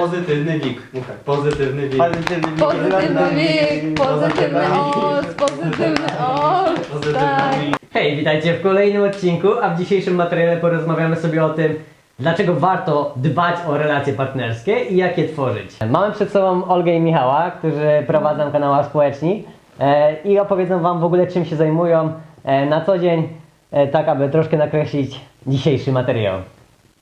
pozytywny wik. Pozytywny wik. Pozytywny wik. Pozytywny wik, pozytywny os, pozytywny os, Pozytywny tak. wik. Hej, witajcie w kolejnym odcinku, a w dzisiejszym materiale porozmawiamy sobie o tym, dlaczego warto dbać o relacje partnerskie i jak je tworzyć. Mamy przed sobą Olgę i Michała, którzy prowadzą kanał Społeczni e, i opowiedzą Wam w ogóle czym się zajmują e, na co dzień, e, tak aby troszkę nakreślić dzisiejszy materiał.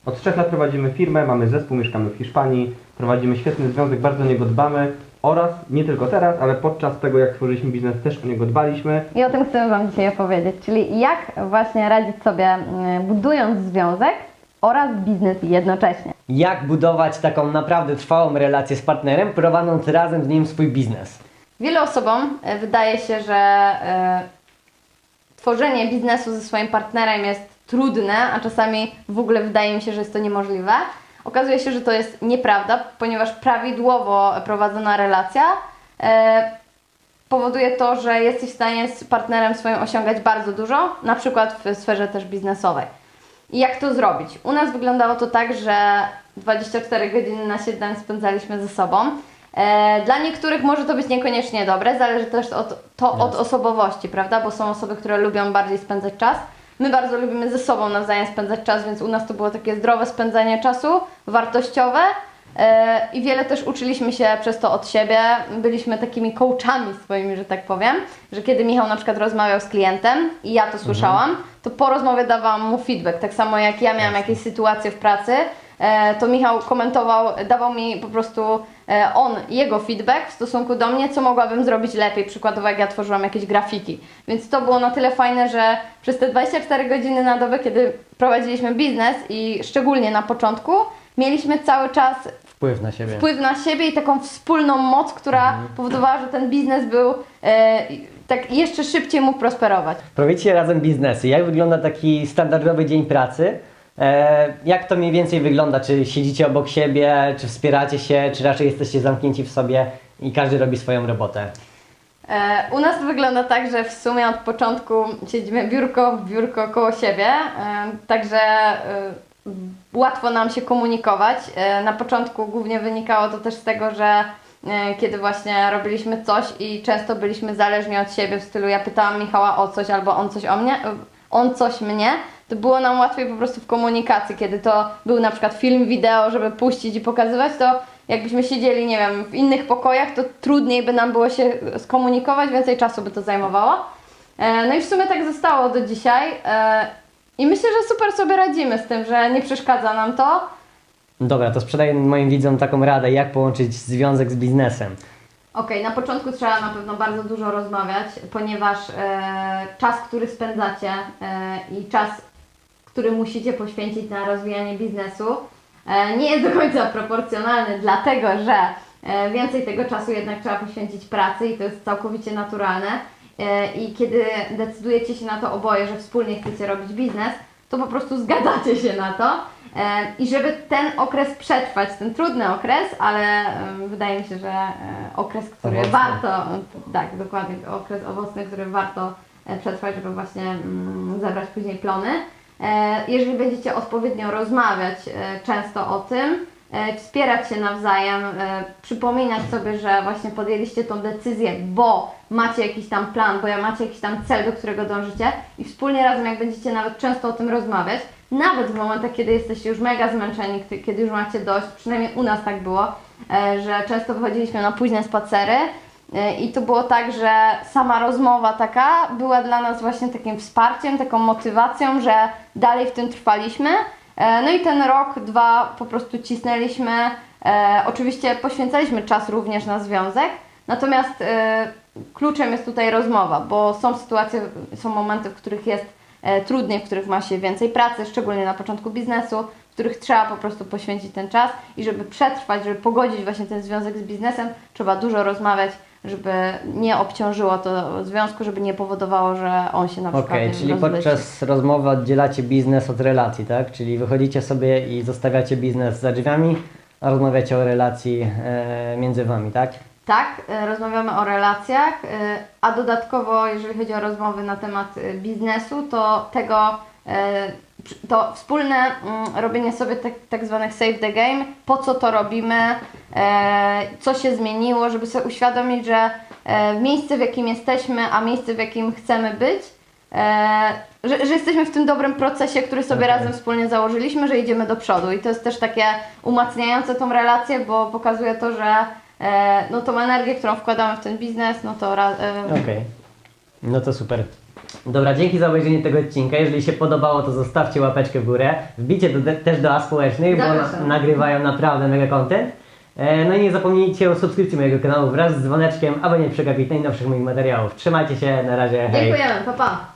Od trzech lat prowadzimy firmę, mamy zespół, mieszkamy w Hiszpanii, prowadzimy świetny związek, bardzo o niego dbamy oraz nie tylko teraz, ale podczas tego jak tworzyliśmy biznes też o niego dbaliśmy. I o tym chcemy Wam dzisiaj opowiedzieć, czyli jak właśnie radzić sobie mm, budując związek oraz biznes jednocześnie. Jak budować taką naprawdę trwałą relację z partnerem, prowadząc razem z nim swój biznes. Wielu osobom e, wydaje się, że e, tworzenie biznesu ze swoim partnerem jest trudne, a czasami w ogóle wydaje mi się, że jest to niemożliwe. Okazuje się, że to jest nieprawda, ponieważ prawidłowo prowadzona relacja e, powoduje to, że jesteś w stanie z partnerem swoim osiągać bardzo dużo, na przykład w sferze też biznesowej. I jak to zrobić? U nas wyglądało to tak, że 24 godziny na 7 spędzaliśmy ze sobą. E, Dla niektórych może to być niekoniecznie dobre, zależy też od, to od osobowości, prawda? Bo są osoby, które lubią bardziej spędzać czas. My bardzo lubimy ze sobą nawzajem spędzać czas, więc u nas to było takie zdrowe spędzanie czasu, wartościowe. E, I wiele też uczyliśmy się przez to od siebie. Byliśmy takimi coachami swoimi, że tak powiem, że kiedy Michał na przykład rozmawiał z klientem i ja to słyszałam, to po rozmowie dawałam mu feedback. Tak samo jak ja miałam jakieś sytuacje w pracy, to Michał komentował, dawał mi po prostu e, on, jego feedback w stosunku do mnie, co mogłabym zrobić lepiej, przykładowo jak ja tworzyłam jakieś grafiki. Więc to było na tyle fajne, że przez te 24 godziny na dobę, kiedy prowadziliśmy biznes i szczególnie na początku, mieliśmy cały czas Wpływ na siebie. wpływ na siebie i taką wspólną moc, która powodowała, że ten biznes był e, tak jeszcze szybciej mógł prosperować. Prowadzicie razem biznesy. Jak wygląda taki standardowy dzień pracy? E, jak to mniej więcej wygląda? Czy siedzicie obok siebie, czy wspieracie się, czy raczej jesteście zamknięci w sobie i każdy robi swoją robotę? E, u nas wygląda tak, że w sumie od początku siedzimy biurko w biurko koło siebie, e, także łatwo nam się komunikować. Na początku głównie wynikało to też z tego, że kiedy właśnie robiliśmy coś i często byliśmy zależni od siebie w stylu ja pytałam Michała o coś albo on coś o mnie, on coś mnie, to było nam łatwiej po prostu w komunikacji, kiedy to był na przykład film, wideo, żeby puścić i pokazywać, to jakbyśmy siedzieli, nie wiem, w innych pokojach, to trudniej by nam było się skomunikować, więcej czasu by to zajmowało. E, No i w sumie tak zostało do dzisiaj. E, I myślę, że super sobie radzimy z tym, że nie przeszkadza nam to. Dobra, to sprzedaję moim widzom taką radę, jak połączyć związek z biznesem. Okej, na początku trzeba na pewno bardzo dużo rozmawiać, ponieważ e, czas, który spędzacie e, i czas, który musicie poświęcić na rozwijanie biznesu, e, nie jest do końca proporcjonalny, dlatego że e, więcej tego czasu jednak trzeba poświęcić pracy i to jest całkowicie naturalne. E, I kiedy decydujecie się na to oboje, że wspólnie chcecie robić biznes, to po prostu zgadzacie się na to. I żeby ten okres przetrwać, ten trudny okres, ale wydaje mi się, że okres, który Owocny. warto, tak, dokładnie, okres owocny, który warto przetrwać, żeby właśnie mm, zebrać później plony. E, Jeżeli będziecie odpowiednio rozmawiać e, często o tym, e, wspierać się nawzajem, przypominać sobie, że właśnie podjęliście tą decyzję, bo macie jakiś tam plan, bo macie jakiś tam cel, do którego dążycie i wspólnie razem, jak będziecie nawet często o tym rozmawiać, nawet w momentach, kiedy jesteście już mega zmęczeni, kiedy już macie dość, przynajmniej u nas tak było, że często wychodziliśmy na późne spacery i to było tak, że sama rozmowa taka była dla nas właśnie takim wsparciem, taką motywacją, że dalej w tym trwaliśmy. E, No i ten rok, dwa po prostu cisnęliśmy. E, Oczywiście poświęcaliśmy czas również na związek, natomiast e, kluczem jest tutaj rozmowa, bo są sytuacje, są momenty, w których jest e, trudniej, w których ma się więcej pracy, szczególnie na początku biznesu, w których trzeba po prostu poświęcić ten czas i żeby przetrwać, żeby pogodzić właśnie ten związek z biznesem, trzeba dużo rozmawiać, żeby nie obciążyło to związku, żeby nie powodowało, że on się na przykład Okej, wiem, czyli rozleci. podczas rozmowy oddzielacie biznes od relacji, tak? Czyli wychodzicie sobie i zostawiacie biznes za drzwiami, a rozmawiacie o relacji e, między wami, tak? Tak, e, rozmawiamy o relacjach, e, a dodatkowo, jeżeli chodzi o rozmowy na temat e, biznesu, to tego to wspólne mm, robienie sobie tak, tak zwanych save the game, po co to robimy, e, co się zmieniło, żeby sobie uświadomić, że e, miejsce w jakim jesteśmy, a miejsce w jakim chcemy być, e, że, że jesteśmy w tym dobrym procesie, który sobie Okej. razem wspólnie założyliśmy, że idziemy do przodu i to jest też takie umacniające tą relację, bo pokazuje to, że e, no tą energię, którą wkładamy w ten biznes, no to ra, e, Okej. No to super. Dobra, dzięki za obejrzenie tego odcinka. Jeżeli się podobało, to zostawcie łapeczkę w górę. Wbicie do, też do A społecznych, bo Zapraszam. na, nagrywają naprawdę mega content. E, no i nie zapomnijcie o subskrypcji mojego kanału wraz z dzwoneczkiem, aby nie przegapić najnowszych moich materiałów. Trzymajcie się, na razie, hej. dziękujemy, pa pa!